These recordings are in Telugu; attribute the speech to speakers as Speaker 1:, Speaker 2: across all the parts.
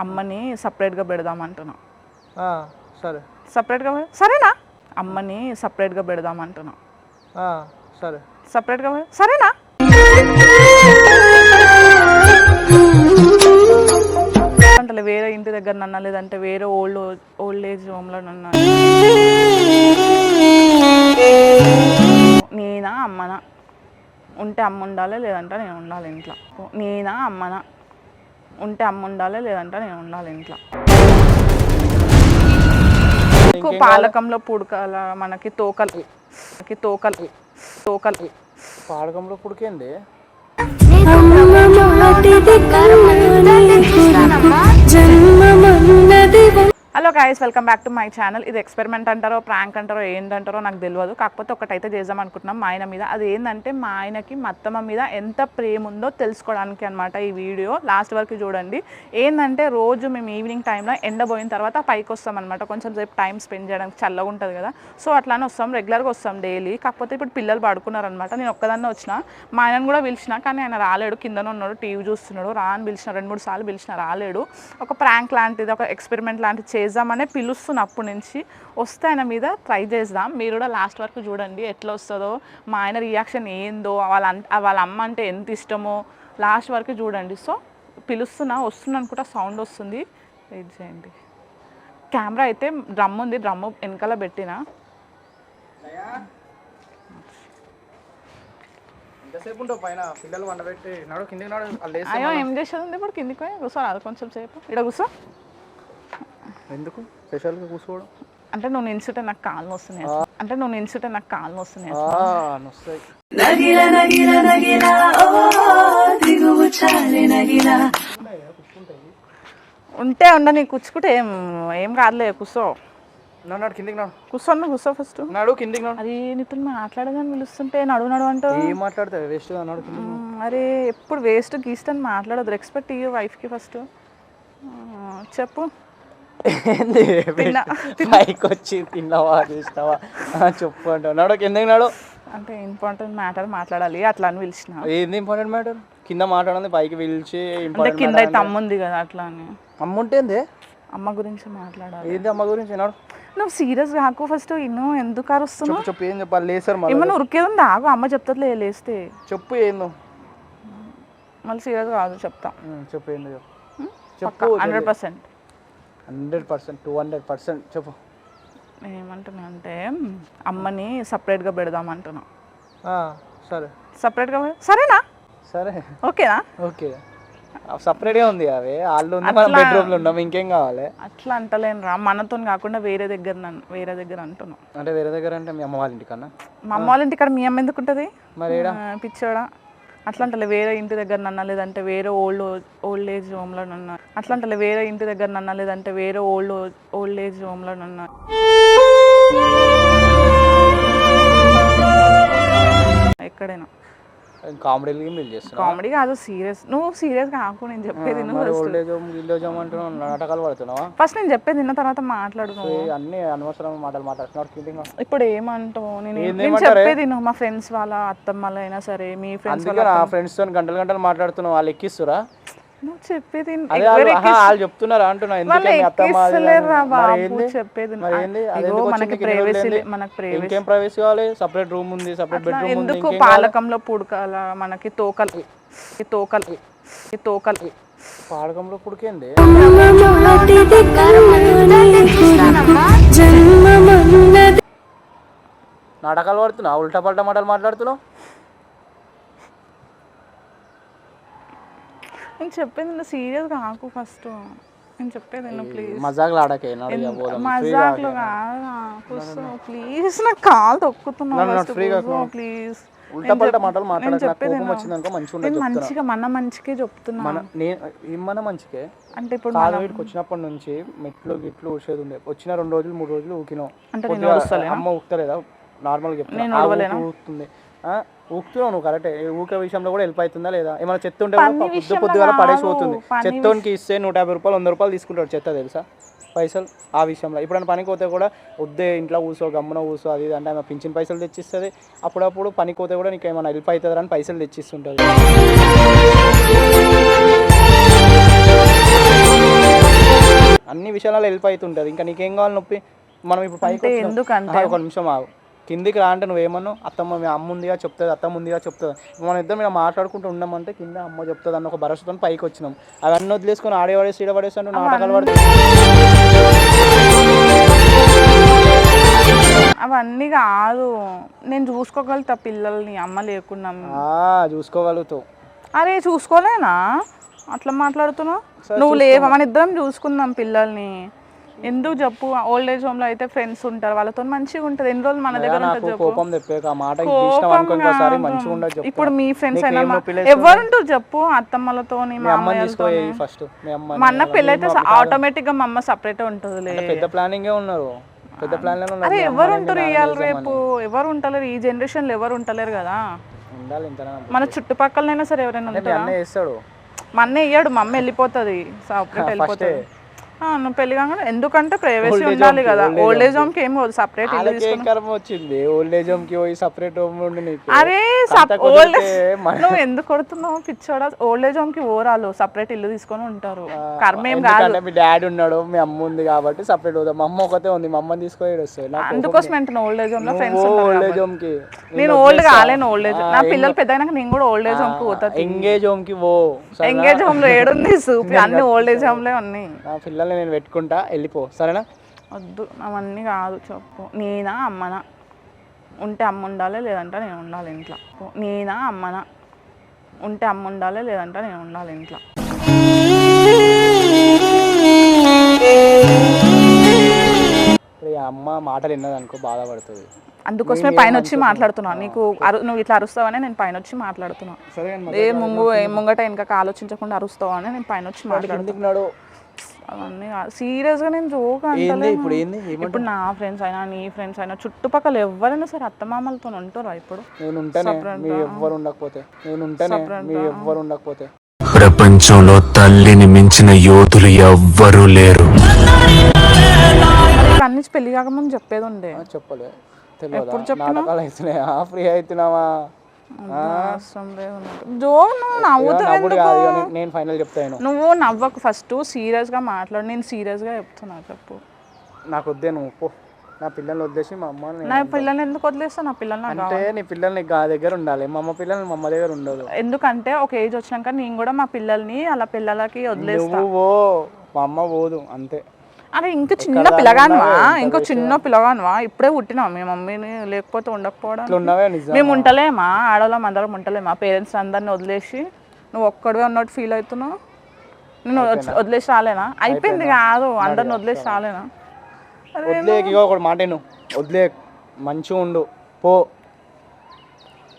Speaker 1: అమ్మని సపరేట్గా పెడదామంటున్నా.
Speaker 2: సరే.
Speaker 1: సపరేట్గా సరేనా? అమ్మని సపరేట్గా పెడదామంటున్నా.
Speaker 2: సరే.
Speaker 1: సపరేట్గా సరేనా? అంటే వేరే ఇంటి దగ్గర నన్న లేదంటే వేరే ఓల్డ్ ఓల్డ్ ఏజ్ హోమ్లో నన్న. నేనా అమ్మనా? ఉంటే అమ్మ ఉండాలి లేదంటే నేను ఉండాలి ఇంట్లో. నేనా అమ్మనా? ఉంటే అమ్మ ఉండాలి లేదంటే నేను ఉండాలి ఇంట్లో. ఎక్కువ పాలకంలో పుడకాల మనకి తోకలు మనకి తోకలు తోకలు.
Speaker 2: పాడకంలో పుడికేంది?
Speaker 1: Hello guys welcome back to my channel ఇది ఎక్స్పెరిమెంట్ అంటారో ప్రాంక్ అంటారో ఏంటంటారో నాకు తెలియదు. కాకపోతే ఒకటైతే చేద్దాం అనుకుంటున్నాం మా ఆయన మీద. అది ఏంటంటే మా ఆయనకి మా అత్తమ్మ మీద ఎంత ప్రేమ ఉందో తెలుసుకోవడానికి అనమాట ఈ వీడియో. లాస్ట్ వరకు చూడండి. ఏంటంటే రోజు మేము ఈవినింగ్ టైంలో ఎండబోయిన తర్వాత పైకి వస్తాం అనమాట కొంచెం సేపు టైం స్పెండ్ చేయడానికి చల్లగా ఉంటుంది కదా. సో అట్లానే వస్తాం రెగ్యులర్గా వస్తాం డైలీ కాకపోతే ఇప్పుడు పిల్లలు పడుకున్నారనమాట నేను ఒక్కదాన్నే వచ్చిన. మా ఆయనను కూడా పిలిచిన కానీ ఆయన రాలేడు. కిందనే ఉన్నాడు టీవీ చూస్తున్నాడు. రాని పిలిచిన రెండు మూడు సార్లు పిలిచిన రాలేడు. ఒక ప్రాంక్ లాంటిది ఒక ఎక్స్పెరిమెంట్ లాంటిది చేద్దామనే పిలుస్తున్న అప్పటి నుంచి. వస్తే ఆయన మీద ట్రై చేద్దాం. మీరు కూడా లాస్ట్ వరకు చూడండి ఎట్లా వస్తుందో. మా ఆయన రియాక్షన్ ఏందో వాళ్ళ వాళ్ళ అమ్మ అంటే ఎంత ఇష్టమో లాస్ట్ వరకు చూడండి. సో పిలుస్తున్నా వస్తున్నా అనుకుంటా సౌండ్ వస్తుంది. వెయిట్ చేయండి. కెమెరా అయితే డ్రమ్ ఉంది. డ్రమ్ వెనకాల పెట్టిన. అయ్యో ఏం చేసేది ఇప్పుడు కిందికి పోయి? కూర్చో అది కొంచెం సేపు. ఇక్కడ కూర్చో.
Speaker 2: ఎందుకు? స్పెషల్గా కూర్చోవడం
Speaker 1: అంటే నువ్వు నిల్చుంటే నాకు కాళ్ళు వస్తున్నాయి అంటే నువ్వు నిల్చుంటే నాకు కాళ్ళు వస్తున్నాయి ఉంటే ఉండ నీ కూర్చుకుంటే ఏం ఏం కాదులే కూర్చో.
Speaker 2: నడు నడు కిందికి నడు.
Speaker 1: కూర్చోను కూర్చో ఫస్ట్.
Speaker 2: నడు కిందికి నడు.
Speaker 1: అది నీతో మాట్లాడదని పిలుస్తుంటే నడువు నడువు అంటావు.
Speaker 2: ఏం మాట్లాడతావు? వేస్ట్ నడు
Speaker 1: మ్మ్, అరే ఎప్పుడు వేస్ట్ గీస్ట్ అని మాట్లాడదు రెస్పెక్ట్ ఇయ్యి వైఫ్కి ఫస్ట్. చెప్పు.
Speaker 2: ఏంది. పైకి వచ్చి తిన్నావా చేసినావా? ఆ, చెప్పు అంటావు. నడు కిందకి నడు.
Speaker 1: అంటే ఇంపార్టెంట్ మ్యాటర్ మాట్లాడాలి అట్లా అని పిలిచిన.
Speaker 2: ఏంది ఇంపార్టెంట్ మ్యాటర్? కింద మాట్లాడింది పైకి పిలిచి
Speaker 1: అంటే కింద అయితే అమ్మ ఉంది కదా అట్లా అని.
Speaker 2: అమ్మ ఉంటేంది
Speaker 1: అమ్మ గురించి మాట్లాడాలి.
Speaker 2: ఏంది అమ్మ గురించి? నడు.
Speaker 1: నువ్వు సీరియస్ కాకు ఫస్ట్ ఇನ್ನು ఎందుకు అరుస్తున్నావు
Speaker 2: చెప్పు ఏం చెప్పాలి? లేసారు మళ్ళీ.
Speaker 1: ఏమన్నా ఉరికేది ఉంది? ఆగు అమ్మ చెప్తుంది లేస్తే.
Speaker 2: చెప్పు ఏందో.
Speaker 1: మళ్ళీ సీరియస్ కాదు చెప్తా.
Speaker 2: చెప్పు ఏందో చెప్పు. చెప్పు
Speaker 1: hundred percent
Speaker 2: hundred percent two hundred percent చెప్పు.
Speaker 1: ఏమంటున్నా అంటే అమ్మని సపరేట్గా పెడదామంటున్నా
Speaker 2: సరే.
Speaker 1: సపరేట్గా సరేనా?
Speaker 2: సరే.
Speaker 1: ఓకేనా?
Speaker 2: ఓకే. సపరేట్గా ఉంది అవి. వాళ్ళు ఉంది మనం బెడ్రూమ్లో ఉన్నాం ఇంకేం కావాలి?
Speaker 1: అట్లా అంటలేను రా మనతో కాకుండా వేరే దగ్గర వేరే దగ్గర అంటున్నాం.
Speaker 2: అంటే వేరే దగ్గర అంటే మీ అమ్మ వాళ్ళ ఇంటికన్నా?
Speaker 1: మా అమ్మ వాళ్ళ ఇంటి ఇక్కడ మీ అమ్మ ఎందుకు ఉంటుంది
Speaker 2: మరి?
Speaker 1: పిచ్చోడా. అట్లా అంటే వేరే ఇంటి దగ్గర నన్న లేదంటే వేరే ఓల్డ్ ఓల్డ్ ఏజ్ హోమ్లో నన్న. అట్లా అంటే వేరే ఇంటి దగ్గర నన్న లేదంటే వేరే ఓల్డ్ ఓల్డ్ ఏజ్ హోమ్లో నన్న. ఎక్కడైనా.
Speaker 2: కామెడీలు మీరు చేస్తున్నాం?
Speaker 1: కామెడీ కాదు సీరియస్. నువ్వు సీరియస్ కాకు నేను చెప్పేది నువ్వు
Speaker 2: నాటకాలు పడుతున్నావా?
Speaker 1: ఫస్ట్ నేను చెప్పేది తిన్న తర్వాత మాట్లాడు నువ్వు
Speaker 2: ఏ అన్ని అనవసరం మాటలు మాట్లాడుతున్నాడు కిందికి
Speaker 1: ఇప్పుడు ఏమంటావు? నేను? చెప్పేది నువ్వు మా ఫ్రెండ్స్ వాళ్ళ అత్తమ్మలు అయినా సరే మీ ఫ్రెండ్స్
Speaker 2: నా ఫ్రెండ్స్తో గంటలు గంటలు మాట్లాడుతున్నావు వాళ్ళు ఎక్కిస్తురా?
Speaker 1: నువ్వు చెప్పేది
Speaker 2: వాళ్ళు చెప్తున్నారా అంటున్నా?
Speaker 1: చెప్పేది మనకి ప్రైవసీ? మనకి ప్రైవసీ
Speaker 2: ఇంకేం ప్రైవసీ కావాలి? సపరేట్ రూమ్ ఉంది సపరేట్ బెడ్రూమ్ ఉంది
Speaker 1: ఎందుకు? పాలకంలో పుడకాల? మనకి తోకలు ఈ తోకలు ఈ తోకలు.
Speaker 2: పాడకంలో పుడికేంది? నాటకాలు పడుతున్నావు? ఉల్టా పల్టా మాటలు మాట్లాడుతున్నావు?
Speaker 1: నేను చెప్పేది నువ్వు సీరియస్ కాకు ఫస్ట్ నేను చెప్పేది నువ్వు ప్లీజ్
Speaker 2: మజాకులు ఆడకే
Speaker 1: మజాక్లు కాదా ప్లీజ్ నాకు కాలు తొక్కుతున్నావు ప్లీజ్
Speaker 2: ఉల్టా మాటలు మాట్లాడక మంచిగా
Speaker 1: మంచిగా మన మంచికే చెప్తున్నా.
Speaker 2: మన నేను మంచికే.
Speaker 1: అంటే ఇప్పుడు
Speaker 2: కాలు వచ్చినప్పటి నుంచి మెట్లు గిట్లు ఊసేది ఉండే. వచ్చిన రెండు రోజులు మూడు రోజులు ఊకినావు
Speaker 1: అంటే
Speaker 2: అమ్మ ఊకుతలేదా? నార్మల్గా చెప్తున్నా. ఊకుతుంది. ఆ, ఊకుతున్నావు నువ్వు కరెక్టే ఊకే విషయంలో కూడా హెల్ప్ అవుతుందా లేదా? ఏమైనా చెత్త ఉంటే పొద్దు పొద్దుగా పడేసి పోతుంది చెత్తోనికి ఇస్తే నూట యాభై రూపాయలు వంద రూపాయలు తీసుకుంటాడు చెత్త తెలుసా? పైసలు ఆ విషయంలో. ఇప్పుడు పనికి పోతే కూడా వద్దే ఇంట్లో కూసో గమ్మున కూసో అది అంటే ఆమె పింఛన్ పైసలు తెచ్చిస్తుంది. అప్పుడప్పుడు పనికి పోతే కూడా నీకు ఏమైనా హెల్ప్ అవుతుంది అని పైసలు తెచ్చిస్తుంటుంది. అన్ని విషయాలలో హెల్ప్ అవుతుంటుంది. ఇంకా నీకేం కావాలి నొప్పి? మనం ఇప్పుడు పైకి ఒక నిమిషం ఆగు. కిందికి రా అంటే నువ్వేమన్నావు అత్తమ్మ మీ అమ్మ ఉందిగా చెప్తుంది అత్తమ్మ ఉందిగా చెప్తుంది. మనం ఇద్దరం ఇలా మాట్లాడుకుంటూ ఉన్నామంటే కింద అమ్మ చెప్తుంది అన్న ఒక భరోసాతో పైకి వచ్చినాం. అవన్నీ వదిలేసుకొని ఆడేవాడేసి ఈడపడేసాను నాటకాలు పడి
Speaker 1: అవన్నీ కాదు. నేను చూసుకోగలుగుతా పిల్లల్ని అమ్మ లేకున్నా
Speaker 2: ఆ, చూసుకోగలుగుతావు.
Speaker 1: అరే చూసుకోలేనా? అట్లా మాట్లాడుతున్నావు? నువ్వు లేవా? మన ఇద్దరం చూసుకుందాం పిల్లల్ని. ఎందుకు చెప్పు? ఓల్డ్ ఏజ్ హోమ్లో అయితే ఫ్రెండ్స్ ఉంటారు వాళ్ళతో మంచిగా ఉంటుంది. ఎన్ని రోజులు మన దగ్గర ఉంటుంది
Speaker 2: నాకు
Speaker 1: చెప్పు?
Speaker 2: కోపం తెప్పేక ఆ మాట తీసినాం అనుకో ఇంకోసారి మంచిగా ఉండదు చెప్పు
Speaker 1: ఇప్పుడు మీ ఫ్రెండ్స్ అయినా? ఎవరుంటారు చెప్పు? అత్తమ్మలతో
Speaker 2: మీ తీసుకోయి ఫస్ట్ మీ
Speaker 1: అన్న పెళ్ళైతే ఆటోమేటిక్గా మా అమ్మ సపరేట్ ఉంటుందిలే.
Speaker 2: పెద్ద ప్లానింగే ఉన్నారు. పెద్ద ప్లాన్
Speaker 1: అరే ఎవరు ఉంటారు ఇవాళ. రేపు? ఎవరు ఉంటలేరు? ఈ జనరేషన్లో ఎవరు ఉంటలేరు కదా? మన చుట్టుపక్కలనైనా సరే ఎవరైనా ఉంటారా?
Speaker 2: చేస్తాడు.
Speaker 1: మా అన్న ఇయ్యాడు మా అమ్మ వెళ్ళిపోతుంది. సపరేట్ వెళ్ళిపోతుంది. నువ్వు పెళ్ళి కాగానే ఎందుకంటే ప్రైవసీ ఉండాలి కదా. ఓల్డ్ ఏజ్ హోమ్కి ఏమి సపరేట్ ఇల్లు
Speaker 2: ఏం కర్మ వచ్చింది? ఓల్డ్ ఏజ్ హోమ్కి పోయి సపరేట్ హోమ్ ఉండి నీకు.
Speaker 1: అరే ఓల్డ్ నువ్వు ఎందుకు కొడుతున్నావు? పిచ్చోడా. ఓల్డ్ ఏజ్ హోమ్కి ఓరాలు. సపరేట్ ఇల్లు తీసుకొని ఉంటారు. కర్మ ఏం కాదు.
Speaker 2: మీ డాడీ ఉన్నాడు మీ అమ్మ ఉంది కాబట్టి సపరేట్ అవుతాం మా అమ్మ ఒకతే ఉంది మా అమ్మని తీసుకొని వస్తాయి
Speaker 1: అందుకోసం అంటున్నా ఓల్డ్ ఏజ్ హోమ్లో ఫ్రెండ్స్
Speaker 2: ఓల్డ్ ఏజ్ హోమ్కి.
Speaker 1: నేను ఓల్డ్ కాలేను ఓల్డ్ ఏజ్ నా పిల్లలు పెద్ద నేను కూడా ఓల్డ్ ఏజ్ హోమ్కి పోతా
Speaker 2: ఎంగేజ్ హోమ్కి పో?
Speaker 1: ఎంగేజ్ హోమ్లో ఏడుంది సూపి. అన్ని ఓల్డ్ ఏజ్ హోమ్లో ఉన్నాయి.
Speaker 2: నా పిల్లల్ని నేను పెట్టుకుంటా వెళ్ళిపో. సరేనా?
Speaker 1: వద్దు అవన్నీ కాదు చెప్పు. నేనా అమ్మనా? ఉంటే అమ్మ ఉండాలి లేదంటే నేను ఉండాలి ఇంట్లో. నేనా అమ్మనా? ఉంటే అమ్మ ఉండాలి లేదంటే నేను ఉండాలి ఇంట్లో.
Speaker 2: ఇప్పుడు ఈ అమ్మ మాటలు విన్నది అనుకో బాధపడుతుంది.
Speaker 1: అందుకోసమే పైన వచ్చి మాట్లాడుతున్నా. నీకు అరు నువ్వు ఇట్లా అరుస్తావని నేను పైన వచ్చి మాట్లాడుతున్నా.
Speaker 2: సరే
Speaker 1: ఏ ముంగు ఏ ముంగట వెనక ఆలోచించకుండా అరుస్తావని నేను పైన వచ్చి మాట్లాడుతున్నా.
Speaker 2: ఎందుకు నాడు
Speaker 1: అవన్నీ సీరియస్గా నేను జోక్ అంటలేను.
Speaker 2: ఇప్పుడు ఏంది?
Speaker 1: ఇప్పుడు నా ఫ్రెండ్స్ అయినా నీ ఫ్రెండ్స్ అయినా చుట్టుపక్కల ఎవరైనా సరే అత్తమామలతో ఉంటారా ఇప్పుడు?
Speaker 2: నేను ఉంటేనే. మీ ఎవ్వరు ఉండకపోతే. నేను ఉంటేనే. మీ ఎవ్వరు ఉండకపోతే.
Speaker 3: ప్రపంచంలో తల్లిని మించిన యోధులు ఎవ్వరూ లేరు.
Speaker 1: మరి అన్ని పెళ్ళి కాకముందు చెప్పేది ఉండే.
Speaker 2: ఆ, చెప్పలే. తెలియదా నాటకాలు అవుతున్నాయా ఫ్రీ అవుతున్నావా?
Speaker 1: జోక్ నువ్వు నవ్వుతావు
Speaker 2: నేను- ఫైనల్ చెప్తాను
Speaker 1: నువ్వు నవ్వకు ఫస్ట్ సీరియస్గా మాట్లాడు నేను సీరియస్గా చెప్తున్నా చెప్పు.
Speaker 2: నాకు వద్దే నువ్వు పో. నా పిల్లల్ని వదిలేసి మా అమ్మ
Speaker 1: నా పిల్లల్ని ఎందుకు వదిలేస్తా నా పిల్లల్ని
Speaker 2: అంటే నీ పిల్లల్ని గా దగ్గర ఉండాలి. మా అమ్మ పిల్లల్ని మా అమ్మ దగ్గర ఉండదు.
Speaker 1: ఎందుకంటే ఒక ఏజ్ వచ్చినాక నేను కూడా మా పిల్లల్ని అలా పిల్లలకి వదిలేస్తా.
Speaker 2: నువ్వు మా అమ్మ పోదు అంతే.
Speaker 1: అరే ఇంకా చిన్న పిల్లగానువా? ఇంకో చిన్న పిల్లగానువా? ఇప్పుడే పుట్టినావు మీ మమ్మీని లేకపోతే ఉండకపోవడం మేము ఉంటలేమా? ఆడవాళ్ళం అందరం ఉంటలేమా? పేరెంట్స్ అందరిని వదిలేసి నువ్వు ఒక్కడివే ఉన్నట్టు ఫీల్ అవుతున్నావు? నేను వదిలేసి- రాలేనా? అయిపోయింది కాదు. అందరిని వదిలేసి రాలేనా?
Speaker 2: వదిలేక మాట నువ్వు వదిలే మంచిగా ఉండు. పో.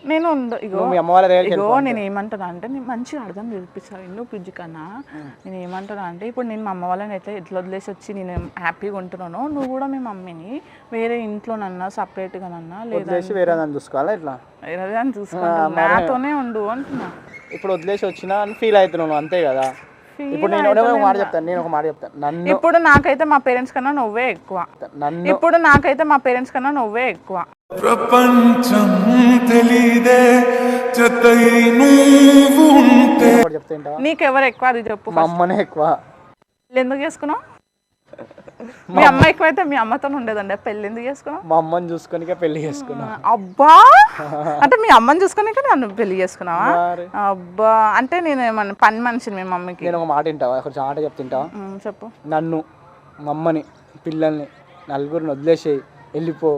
Speaker 1: నేను ఇగో
Speaker 2: మీ అమ్మ వాళ్ళ దగ్గరికి
Speaker 1: ఇగో నేను ఏమంటున్నా అంటే నేను మంచిగా అర్థం చేపిస్తాను ఎందుకు పిజ్జి కన్నా నేను ఏమంటున్నా అంటే ఇప్పుడు నేను మా అమ్మ వాళ్ళని అయితే ఎట్లా వదిలేసి వచ్చి నేను హ్యాపీగా ఉంటున్నాను నువ్వు కూడా మీ మమ్మీని వేరే ఇంట్లోనన్నా సపరేట్గానన్నా లేదా
Speaker 2: వదిలేసి వేరే దాన్ని చూసుకోవాలా ఇట్లా?
Speaker 1: వేరే దాన్ని చూసుకుంటా నాతోనే ఉండు అంటున్నా.
Speaker 2: ఇప్పుడు వదిలేసి వచ్చినా అని ఫీల్ అవుతున్నావు నువ్వు అంతే కదా? ఇప్పుడు నేను ఒక మాట చెప్తాను నేను ఒక మాట చెప్తాను. నన్ను
Speaker 1: ఇప్పుడు నాకైతే మా పేరెంట్స్ కన్నా నువ్వే ఎక్కువ.
Speaker 2: నన్ను
Speaker 1: ఇప్పుడు నాకైతే మా పేరెంట్స్ కన్నా నువ్వే ఎక్కువ.
Speaker 3: ప్రపంచం తెలీదే జతై నువ్వు ఉంటే.
Speaker 2: ఒకటి చెప్తే
Speaker 1: నీకెవరు ఎక్కువ అది చెప్పు
Speaker 2: మా అమ్మనే ఎక్కువ.
Speaker 1: పెళ్ళి ఎందుకు చేసుకున్నావు? మీ అమ్మ ఎక్కువైతే మీ అమ్మతో ఉండేదండి. పెళ్ళి ఎందుకు చేసుకున్నావు?
Speaker 2: మా అమ్మని చూసుకొనికే పెళ్ళి చేసుకున్నా.
Speaker 1: అబ్బా! అంటే మీ అమ్మని చూసుకుని నన్ను పెళ్ళి చేసుకున్నావా?
Speaker 2: మరి.
Speaker 1: అబ్బా! అంటే నేను ఏమన్నా పని మనిషిని మీ మమ్మీకి?
Speaker 2: నేను ఒక మాట వింటావా? ఒక మాట చెప్తుంటావా
Speaker 1: ఉమ్, చెప్పు.
Speaker 2: నన్ను మా అమ్మని పిల్లల్ని నలుగురిని వదిలేసేయి వెళ్ళిపో.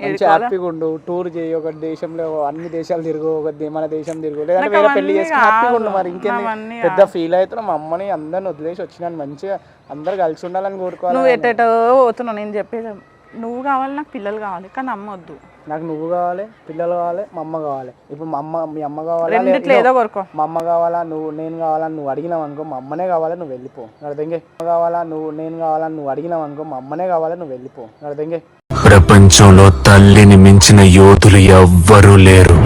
Speaker 2: మంచి హ్యాపీగా ఉండు. టూర్ చేయి ఒక దేశంలో అన్ని దేశాలు తిరుగు ఒక మన దేశం తిరుగు. లేదంటే వేరే
Speaker 1: పెళ్ళి
Speaker 2: చేసుకుని హ్యాపీగా ఉండు. మరి. ఇంకేంది? పెద్ద ఫీల్ అవుతున్నా. మా అమ్మని అందరిని వదిలేసి వచ్చినాను. మంచిగా అందరు కలిసి ఉండాలని కోరుకోవాలి
Speaker 1: నువ్వు ఎటెటో పోతున్నావు. నేను చెప్పేది నువ్వు కావాలి నాకు పిల్లలు కావాలి. కానీ అమ్మ వద్దు.
Speaker 2: నాకు నువ్వు కావాలి పిల్లలు కావాలి మా అమ్మ కావాలి. ఇప్పుడు మా అమ్మ మీ అమ్మ కావాలా?
Speaker 1: ఏదో కోరుకో.
Speaker 2: మా అమ్మ కావాలా? నువ్వు నేను కావాలా నువ్వు అడిగినావు అనుకో మా అమ్మనే కావాలా? నువ్వు వెళ్ళిపో. అర్థంగే కావాలా? నువ్వు నేను కావాలా నువ్వు అడిగినావు అనుకో మా అమ్మనే కావాలా? నువ్వు వెళ్ళిపో. అర్థంగే
Speaker 3: ప్రపంచంలో తల్లిని మించిన యోధులు ఎవ్వరూ లేరు.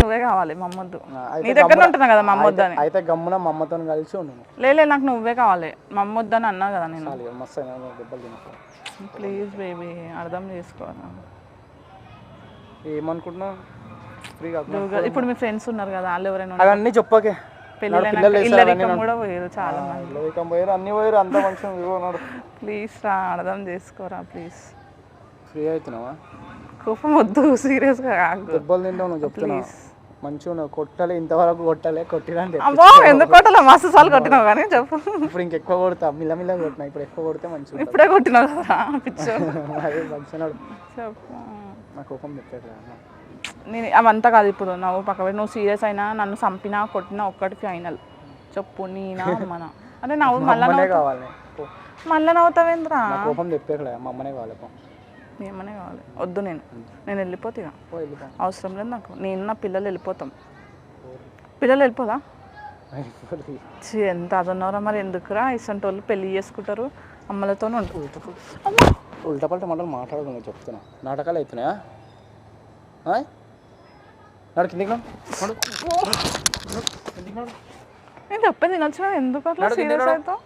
Speaker 1: నువ్వే కావాలి మా అమ్మ వద్దు
Speaker 2: అయితే
Speaker 1: నీ దగ్గర ఉంటున్నా కదా మా అమ్మ వద్దని
Speaker 2: అయితే గమ్మున మా అమ్మతో కలిసి ఉన్నాను
Speaker 1: లేలే నాకు నువ్వే కావాలి. మా అమ్మ వద్దని అన్నా కదా నేను.
Speaker 2: చాలు ఇక మస్తు అయినా నువ్వు దెబ్బలు తినకు.
Speaker 1: ప్లీజ్ బేబీ అర్థం చేసుకో
Speaker 2: ఏమనుకుంటున్నావు? ఫ్రీగా
Speaker 1: ఇప్పుడు మీ ఫ్రెండ్స్ ఉన్నారు కదా వాళ్ళు ఎవరైనా
Speaker 2: అవన్నీ చెప్పకే.
Speaker 1: కూడా పోయారు చాలా మంది
Speaker 2: పోయారు. అన్ని పోయారు. అంత ఉన్నాడు.
Speaker 1: ప్లీజ్ రా అర్థం చేసుకోరా ప్లీజ్.
Speaker 2: ఫ్రీ అవుతున్నావా?
Speaker 1: కోపం వద్దు సీరియస్గా
Speaker 2: దెబ్బలు తింటావు నువ్వు చెప్తున్నావు. మంచిగా కొట్టాలి ఇంతవరకు కొట్టాలి కొట్టిరంటే
Speaker 1: అమ్మో ఎందుకు కొట్టాల? మస్తు సార్లు కొట్టినావు కానీ చెప్పు.
Speaker 2: ఇప్పుడు ఇంకెక్కువ కొడతా. మిల్లమిల్ల కొట్టినా. ఇప్పుడు ఎక్కువ కొడితే మంచిగా.
Speaker 1: ఇప్పుడే కొట్టినావు కదా పిచ్చో
Speaker 2: అదే మంచిగా
Speaker 1: చెప్పు.
Speaker 2: నా కోపం చెప్పాడు
Speaker 1: నేను అవంతా కాదు ఇప్పుడు నువ్వు పక్క నువ్వు సీరియస్ అయినా నన్ను చంపినా కొట్టినా ఒక్కటి ఫైనల్ చెప్పు నేనా అమ్మనా? అంటే నవ్వు మళ్ళా
Speaker 2: కావాలి.
Speaker 1: మళ్ళా నవ్వుతావేంద్రా
Speaker 2: కోపం చెప్పాడు మా అమ్మనే కావాలి.
Speaker 1: ఏమనే కావాలి. వద్దు నేను. నేను వెళ్ళిపోతా అవసరం లేదు నాకు. నేను నా పిల్లలు వెళ్ళిపోతాం. పిల్లలు వెళ్ళిపోదా? ఎంత అదన్నవరా మరి? ఎందుకురా ఇసంటి వాళ్ళు పెళ్ళి చేసుకుంటారు? అమ్మలతో ఉంటారు
Speaker 2: ఉల్టా పల్ట మాటలు మాట్లాడుకున్నా చెప్తున్నా. నాటకాలు అవుతున్నాయా? నడు. కిందికి.
Speaker 1: నేను చెప్పేది తినొచ్చు ఎందుకు అట్లా సీరియస్. అవుతావు?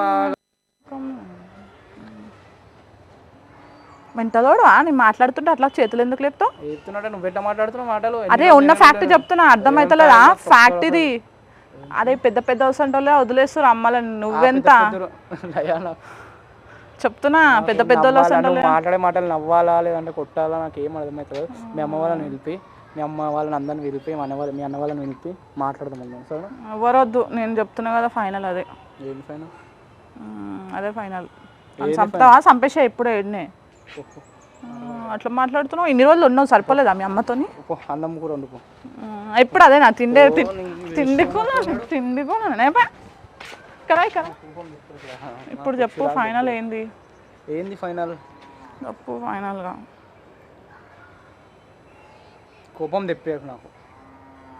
Speaker 2: బాగా.
Speaker 1: మెంటలోడు నేను మాట్లాడుతుంటే అట్లా చేతులు ఎందుకు లేపుతావు?
Speaker 2: నువ్వు పెట్ట మాట్లాడుతున్నావు మాటలు?
Speaker 1: అదే ఉన్న ఫ్యాక్ట్ చెప్తున్నా అర్థమవుతలేదా ఫ్యాక్ట్ ఇది. అదే పెద్ద పెద్ద వస్తుంటోళ్ళే వదిలేస్తారు అమ్మాలని. నువ్వెంత. చెప్తున్నా పెద్ద పెద్ద
Speaker 2: నువ్వు మాట్లాడే మాటలు నవ్వాలా లేదంటే కొట్టాలా? నాకు ఏం అర్థమవుతుంది? మీ అమ్మ వాళ్ళని పిలిపి మీ అమ్మ వాళ్ళని అందరిని పిలిపి మా అన్న వాళ్ళ మీ అన్న వాళ్ళని పిలిపి మాట్లాడదాం మనం సరే
Speaker 1: ఎవరొద్దు నేను చెప్తున్నా కదా ఫైనల్ అదే.
Speaker 2: ఏంటి
Speaker 1: ఉమ్, అదే ఫైనల్. చంపుతావా? చంపేసా ఇప్పుడు ఏడ్నే అట్లా మాట్లాడుతున్నావు? ఇన్ని రోజులు ఉన్నావు సరిపోలేదా మీ అమ్మతోని?
Speaker 2: అన్నం కూర వండుకో.
Speaker 1: ఉమ్, ఎప్పుడు అదే నా తిండి తిండికున్నాను తిండికున్నాను కదా ఇక్కడ. ఇప్పుడు చెప్పు ఫైనల్ ఏంది?
Speaker 2: ఏంది ఫైనల్
Speaker 1: చెప్పు ఫైనల్గా
Speaker 2: కోపం తెప్పారు నాకు.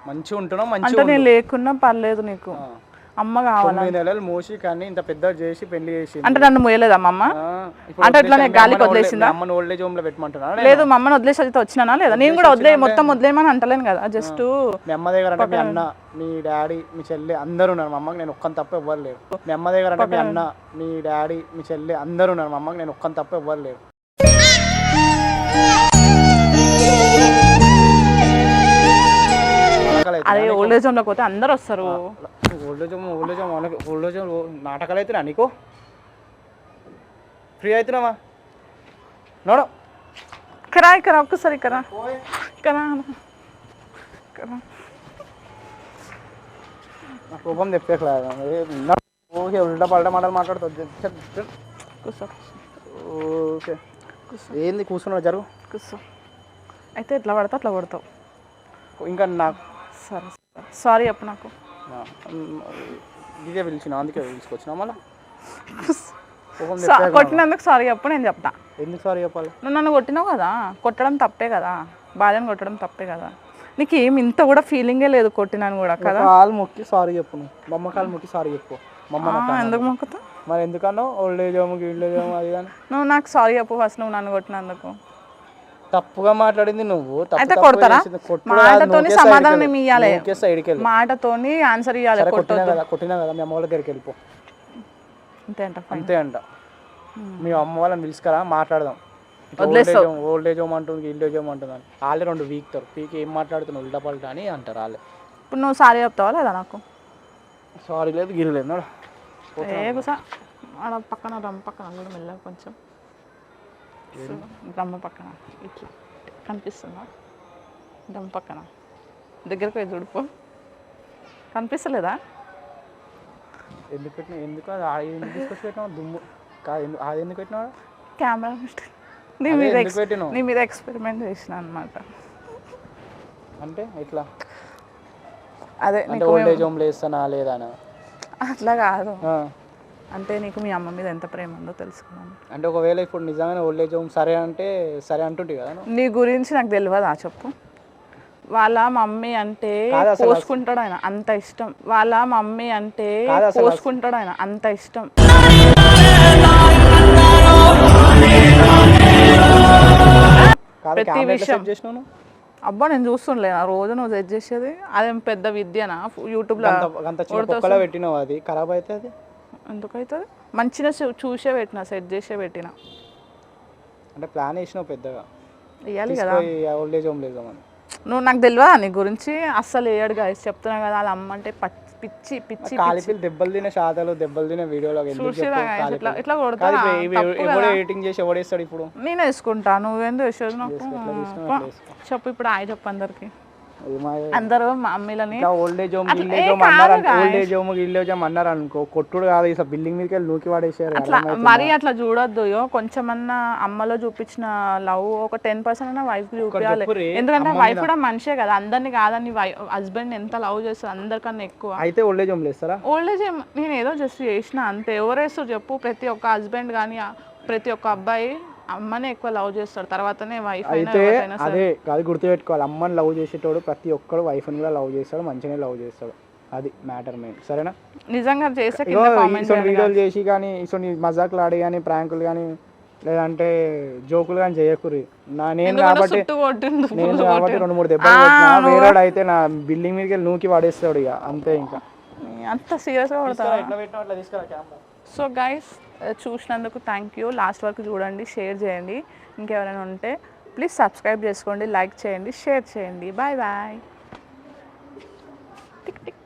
Speaker 2: మంచిగా ఉంటున్నావు
Speaker 1: అంటే
Speaker 2: మంచిగా
Speaker 1: నేను లేకున్నా పర్లేదు నీకు. అమ్మ కావాలా?
Speaker 2: తొమ్మిది నెలలు మోసి కానీ ఇంత పెద్ద చేసి పెళ్ళి చేసి
Speaker 1: అంటే నన్ను మోయలేదా మా అమ్మ అంటే అట్లానే గాలికి వదిలేసిందా?
Speaker 2: అమ్మని ఓల్డ్ ఏజ్ హోమ్లో పెట్టమంటున్నా
Speaker 1: లేదు? మా అమ్మని వదిలేసి అయితే వచ్చినానా లేదా? నేను కూడా వదిలే మొత్తం వదిలేయమని అంటలేను కదా. జస్ట్
Speaker 2: మీ అమ్మ దగ్గర అంటే మీ అన్న మీ డాడీ మీ చెల్లి అందరూ ఉన్నారు. మా అమ్మకి నేను ఒక్కని తప్ప ఎవ్వరు లేరు. మీ అమ్మ దగ్గర అంటే మీ అన్న మీ డాడీ మీ చెల్లి అందరూ ఉన్నారు. మా అమ్మకి నేను ఒక్కని తప్ప ఎవ్వరు లేరు.
Speaker 1: అదే ఓల్డ్ ఏజ్ హోమ్లోకి పోతే అందరు వస్తారు.
Speaker 2: Old age home old age home old age home నాటకాలు అవుతున్నా నీకు? ఫ్రీ అవుతున్నావా? నోడు
Speaker 1: ఇక్కడ ఇక్కడ ఒక్కసారి ఇక్కడ ఇక్కడ ఇక్కడ
Speaker 2: నా కోపం తెప్పేట్లేదు ఓకే ఉల్టా పల్టా మాటలు మాట్లాడుతుంది
Speaker 1: కూర్చో.
Speaker 2: ఓకే. ఏంది కూర్చున్నాడు జరుగు?
Speaker 1: కూర్చో. అయితే ఎట్లా పడతావు అట్లా పడతావు
Speaker 2: ఇంకా నాకు
Speaker 1: సరే సారీ. చెప్పు నాకు.
Speaker 2: ఇదే పిలిచిన అందుకే పిలుచుకొచ్చిన మళ్ళీ?
Speaker 1: కొట్టినందుకు సారీ చెప్పు నేను చెప్తా.
Speaker 2: ఎందుకు సారీ చెప్పాలి?
Speaker 1: నువ్వు నన్ను కొట్టినావు కదా కొట్టడం తప్పే కదా బాధని కొట్టడం తప్పే కదా. నీకు ఏం ఇంత కూడా ఫీలింగే లేదు కొట్టినాను కూడా కదా?
Speaker 2: కాలు మొక్కి సారీ చెప్పు నువ్వు. మా అమ్మ కాలు మొక్కి సారీ చెప్పు.
Speaker 1: ఎందుకు మొక్కుతావు?
Speaker 2: మరి ఎందుకన్నా old age home gild age home అది కానీ
Speaker 1: నువ్వు నాకు సారీ చెప్పు ఫస్ట్ నువ్వు నన్ను కొట్టినందుకు.
Speaker 2: తప్పుగా మాట్లాడింది నువ్వు తప్పు
Speaker 1: అయితే కొడతారా? మాటతోని
Speaker 2: సైడ్కి
Speaker 1: సమాధానం
Speaker 2: వెళ్ళు.
Speaker 1: మాటతోని ఆన్సర్ ఇవ్వాలి
Speaker 2: కొట్టినా కదా కొట్టినా కదా మీ అమ్మ వాళ్ళ దగ్గరికి వెళ్ళిపో.
Speaker 1: అంతే అంట.
Speaker 2: అంతే అంట. మీ అమ్మ వాళ్ళని పిలుచుకరా మాట్లాడదాం. ఓల్డ్ ఏజ్ హోమ్ అంటుంది ఇల్డ్ ఏజ్ హోమ్ అంటుంది అని. వాళ్ళే రెండు వీక్తారు. పీకి ఏం మాట్లాడుతున్నావు ఉల్టా పల్టా అని అంటారు వాళ్ళే.
Speaker 1: ఇప్పుడు నువ్వు సారీ చెప్తావా లేదా నాకు?
Speaker 2: సారీ లేదు గిరి లేదు
Speaker 1: పక్కన పక్కన కూడా మెల్లగా కొంచెం. సో, రమ్మ పక్కన. ఇట్లా. కనిపిస్తుందా? రమ్మ పక్కన. దగ్గరకు పోయి చూడుపో కనిపిస్తలేదా?
Speaker 2: ఎందుకు పెట్టినా? ఎందుకు ఎందుకు తీసుకొచ్చి పెట్టినావు? దుమ్ము. అది ఎందుకు పెట్టినావు?
Speaker 1: కెమెరా నీ మీద? నీ మీద ఎక్స్పెరిమెంట్ చేసిన అనమాట
Speaker 2: అంటే ఇట్లా
Speaker 1: అదే
Speaker 2: ఓల్డ్ ఏజ్ హోమ్లో వేస్తానా లేదా
Speaker 1: అట్లా కాదు. అంటే నీకు మీ అమ్మ మీద ఎంత ప్రేమ ఉందో తెలుసుకున్నాను
Speaker 2: అంటే ఒకవేళ ఇప్పుడు నిజంగానే ఓల్డ్ ఏజ్ హోమ్ సరే అంటే సరే అంటుంటే కదా?
Speaker 1: నీ గురించి నాకు తెలియదా చెప్పు. వాళ్ళ మమ్మీ అంటే పోసుకుంటాడు ఆయన అంత ఇష్టం. వాళ్ళ మమ్మీ అంటే పోసుకుంటాడు ఆయన అంత ఇష్టం. ప్రతి విషయం. అబ్బా నేను చూస్తుండలే ఆ రోజు నువ్వు సెట్ చేసేది. అదేం పెద్ద విద్యనా? యూట్యూబ్లో
Speaker 2: పెట్టినావు అది. ఖరాబ్ అయితే అది?
Speaker 1: ఎందుకైతుంది? మంచిగా చూసే పెట్టిన సెట్ చేసే పెట్టిన.
Speaker 2: అంటే ప్లాన్ వేసినావు పెద్దగా.
Speaker 1: ఇవ్వాలి కదా.
Speaker 2: ఓల్డ్ ఏజ్ హోమ్ లేదామని
Speaker 1: నువ్వు నాకు తెలియదా నీ గురించి? అస్సలు వేయడు గాయస్ చెప్తున్నా కదా వాళ్ళ అమ్మ అంటే పచ్చి పిచ్చి పిచ్చి.
Speaker 2: కాలిపిల్ దెబ్బలు తినే శాతాలు దెబ్బలు తినే వీడియోలో?
Speaker 1: ఇట్లా ఇట్లా కొడతా
Speaker 2: కాదు ఎవడో
Speaker 1: కదా.
Speaker 2: ఎడిటింగ్ చేసి ఎవడేస్తాడు ఇప్పుడు?
Speaker 1: నేను వేసుకుంటా నువ్వేందో వేసేది నాకు. చెప్పు ఇప్పుడు ఆయ చెప్పు అందరికి. అందరూ మా మమ్మీలని
Speaker 2: ఓల్డ్ ఏజ్ హోమ్ హోమ్ అన్నారు. Old age home gill age home అన్నారు అనుకో కొట్టుడు కాదు బిల్డింగ్ మీదకి వాడేసారు
Speaker 1: అట్లా మరీ అట్లా చూడొద్దు కొంచెమన్నా అమ్మలో చూపించిన లవ్ ఒక టెన్ పర్సెంట్ అయినా వైఫ్ చూపించాలి. ఎందుకంటే వైఫ్ కూడా మనిషే కదా అందరిని కాదని హస్బెండ్ ఎంత లవ్ చేస్తారు అందరికన్నా ఎక్కువ.
Speaker 2: అయితే ఓల్డ్ ఏజ్ హోమ్ లేస్తారా?
Speaker 1: ఓల్డ్ ఏజ్ నేను ఏదో జస్ట్ చేసిన అంతే ఎవరేస్తారు చెప్పు ప్రతి ఒక్క హస్బెండ్ కానీ ప్రతి ఒక్క అబ్బాయి అమ్మనే ఎక్కువ లవ్ చేస్తాడు. తర్వాతనే వైఫ్
Speaker 2: అయితే. అదే కాదు గుర్తుపెట్టుకోవాలి. అమ్మని లవ్ చేసేటోడు ప్రతి ఒక్కడు వైఫ్ని కూడా లవ్ చేస్తాడు మంచిగానే లవ్ చేస్తాడు. అది మ్యాటర్ మెయిన్ సరేనా?
Speaker 1: నిజంగా
Speaker 2: ఇటువంటి వీడియోలు చేసి కానీ ఇటువంటి మజాకులు ఆడి కానీ ప్రాంకులు కానీ లేదంటే జోకులు కానీ చేయకురి నా నేను కాబట్టి నేను కాబట్టి రెండు మూడు దెబ్బలు కొట్టినా వేరేవాడు అయితే నా బిల్డింగ్ మీదకి వెళ్ళి నూకి వాడేస్తాడు ఇక అంతే ఇంకా.
Speaker 1: అంత సీరియస్గా
Speaker 2: కెమెరా
Speaker 1: సో గైస్ Uh, చూసినందుకు థ్యాంక్ యూ లాస్ట్ వరకు చూడండి షేర్ చేయండి. ఇంకెవరైనా ఉంటే ప్లీజ్ సబ్స్క్రైబ్ చేసుకోండి లైక్ చేయండి షేర్ చేయండి. Bye bye tick tick